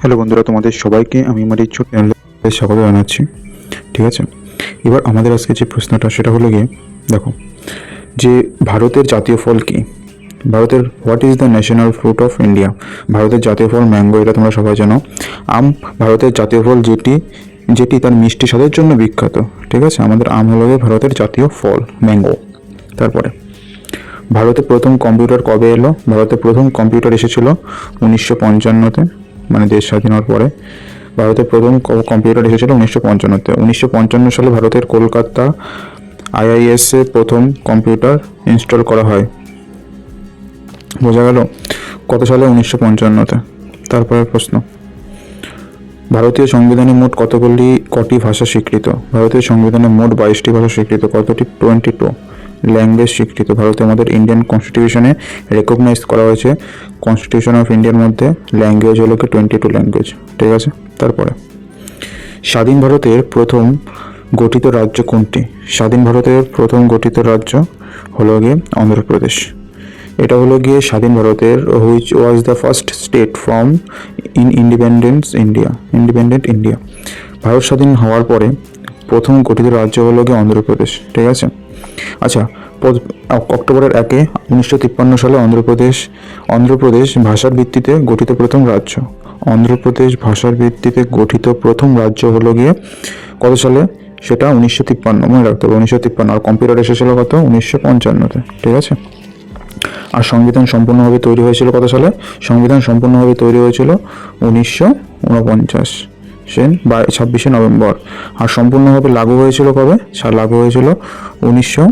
Hello বন্ধুরা, তোমাদের সবাইকে আমি আমার এই চ্যানেলে স্বাগত জানাচ্ছি। ঠিক আছে? এবার আমাদের আজকে যে প্রশ্নটা, সেটা হলো গিয়ে, দেখো, যে ভারতের জাতীয় ফল কি? ভারতের what is the national fruit of India ভারতের জাতীয় ফল ম্যাঙ্গো এটা তোমরা সবাই জানো। আম, ভারতের জাতীয় ফল যেটি যেটি তার মিষ্টি স্বাদের জন্য বিখ্যাত। ঠিক আছে? আমাদের আম হলো ভারতের জাতীয় ফল ম্যাঙ্গো তারপরে ভারতে প্রথম কম্পিউটার কবে এলো? ভারতে প্রথম কম্পিউটার এসেছিল উনিশশো পঞ্চান্নতে। মানে দেশ স্বাধীন হওয়ার পরে ভারতে প্রথম কম্পিউটার এসেছিল উনিশশো পঞ্চান্নতে। উনিশশো পঞ্চান্ন সালে ভারতের কলকাতা আইআইএসে প্রথম কম্পিউটার ইনস্টল করা হয়। বোঝা গেল? কত সালে? উনিশশো পঞ্চান্নতে। তারপরে প্রশ্ন। ভারতীয় সংবিধানে মোট কতগুলি, কটি ভাষা স্বীকৃত? ভারতীয় সংবিধানে মোট বাইশটি ভাষা স্বীকৃত, কতটি? টোয়েন্টি টু ল্যাঙ্গুয়েজ স্বীকৃত। ভারতে আমাদের ইন্ডিয়ান কনস্টিটিউশনে রেকগনাইজ করা হয়েছে। কনস্টিটিউশন অফ ইন্ডিয়ার মধ্যে ল্যাঙ্গুয়েজ হলো কি টোয়েন্টি টু ল্যাঙ্গুয়েজ। ঠিক আছে? তারপরে। স্বাধীন ভারতের প্রথম গঠিত রাজ্য কোনটি? স্বাধীন ভারতের প্রথম গঠিত রাজ্য হলো গিয়ে অন্ধ্রপ্রদেশ। এটা হলো গিয়ে স্বাধীন ভারতের which was the first state from in independence India independent India Bharat স্বাধীন হওয়ার পরে প্রথম গঠিত রাজ্য হলো গিয়ে অন্ধ্রপ্রদেশ। ঠিক আছে? আচ্ছা অক্টোবরের একে উনিশশো তিপ্পান্ন সালে অন্ধ্রপ্রদেশ অন্ধ্রপ্রদেশ ভাষার ভিত্তিতে গঠিত প্রথম রাজ্য। অন্ধ্রপ্রদেশ ভাষার ভিত্তিতে গঠিত প্রথম রাজ্য হলো গিয়ে কত সালে? সেটা উনিশশো তিপ্পান্ন, মনে রাখতে হবে, উনিশশো তিপ্পান্ন। আর কম্পিউটার এসেছিল কত? উনিশশো পঞ্চান্নতে, ঠিক আছে? আর সংবিধান সম্পূর্ণভাবে তৈরি হয়েছিল কত সালে? সংবিধান সম্পূর্ণভাবে তৈরি হয়েছিল উনিশশো উনপঞ্চাশ। সেন বা ছাব্বিশে নভেম্বর। আর সম্পূর্ণভাবে লাগু হয়েছিল কবে? সা- লাগু হয়েছিল উনিশশো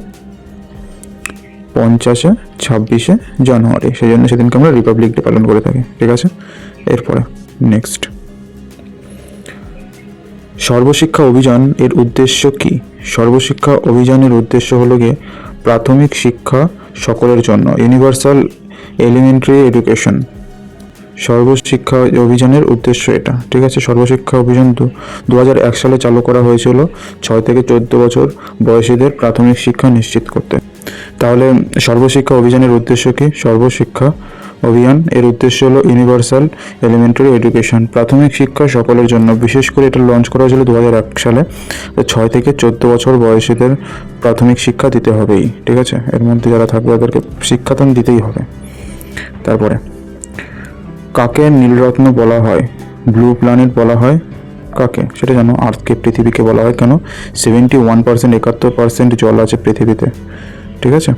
পঞ্চাশে, ছাব্বিশে জানুয়ারি। সেই জন্য সেদিনকে আমরা রিপাবলিক ডে পালন করে থাকি, ঠিক আছে? এরপরে নেক্সট সর্বশিক্ষা অভিযান এর উদ্দেশ্য কি? সর্বশিক্ষা অভিযানের উদ্দেশ্য হলো গিয়ে প্রাথমিক শিক্ষা সকলের জন্য ইউনিভার্সাল এলিমেন্টারি এডুকেশন সর্বশিক্ষা অভিযানের উদ্দেশ্য এটা। ঠিক আছে? সর্বশিক্ষা অভিযান দু হাজার এক সালে চালু করা হয়েছিল ছয় থেকে চোদ্দ বছর বয়সীদের প্রাথমিক শিক্ষা নিশ্চিত করতে। তাহলে সর্বশিক্ষা অভিযানের উদ্দেশ্য কি? সর্বশিক্ষা অভিযান এর উদ্দেশ্য হলো ইউনিভার্সাল এলিমেন্টারি এডুকেশন প্রাথমিক শিক্ষা সকলের জন্য। বিশেষ করে এটা লঞ্চ করা হয়েছিল দু হাজার এক সালে। ছয় থেকে চোদ্দ বছর বয়সীদের প্রাথমিক শিক্ষা দিতে হবেই। ঠিক আছে? এর মধ্যে যারা থাকবে তাদেরকে শিক্ষাদান দিতেই হবে। তারপরে কাকে নীলরত্ন বলা হয়? ব্লু প্ল্যানেট বলা হয়? কাকে? সেটা জানো। আর্থকে পৃথিবীকে বলা হয়। কেন? সেভেন্টি ওয়ান পার্সেন্ট একাত্তর পার্সেন্ট জল আছে পৃথিবীতে। ঠিক আছে?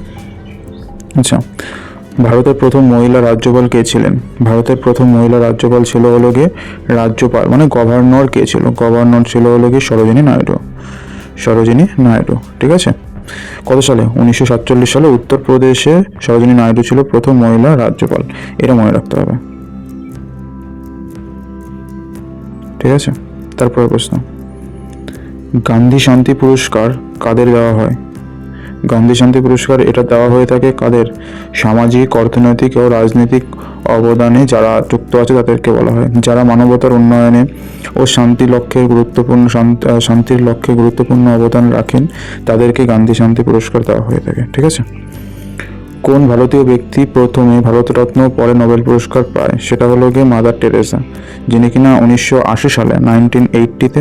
আচ্ছা। ভারতের প্রথম মহিলা রাজ্যপাল কে ছিলেন? ভারতের প্রথম মহিলা রাজ্যপাল ছিল হলো গিয়ে রাজ্যপাল মানে গভর্নর কে ছিল? গভর্নর ছিল হলো গিয়ে সরোজিনী নাইডু। সরোজিনী নাইডু। ঠিক আছে? কত সালে? উনিশশো সাতচল্লিশ সালে উত্তরপ্রদেশে সরোজিনী নাইডু ছিল প্রথম মহিলা রাজ্যপাল। এটা মনে রাখতে হবে। ঠিক আছে? তারপরে প্রশ্ন। গান্ধী শান্তি পুরস্কার কাদের দেওয়া হয়? গান্ধী শান্তি পুরস্কার এটা দেওয়া হয়ে থাকে কাদের? সামাজিক, অর্থনৈতিক ও রাজনৈতিক অবদানে যারা যুক্ত আছে তাদেরকে বলা হয়। যারা মানবতার উন্নয়নে ও শান্তি লক্ষ্যে গুরুত্বপূর্ণ শান্তির লক্ষ্যে গুরুত্বপূর্ণ অবদান রাখেন, তাদেরকে গান্ধী শান্তি পুরস্কার দেওয়া হয়ে থাকে। ঠিক আছে? কোন ভারতীয় ব্যক্তি প্রথমে ভারতরত্ন পরে নোবেল পুরস্কার পায়, সেটা হলো গিয়ে মাদার টেরেসা, যিনি কিনা উনিশশো আশি সালে নাইনটিন এইটটিতে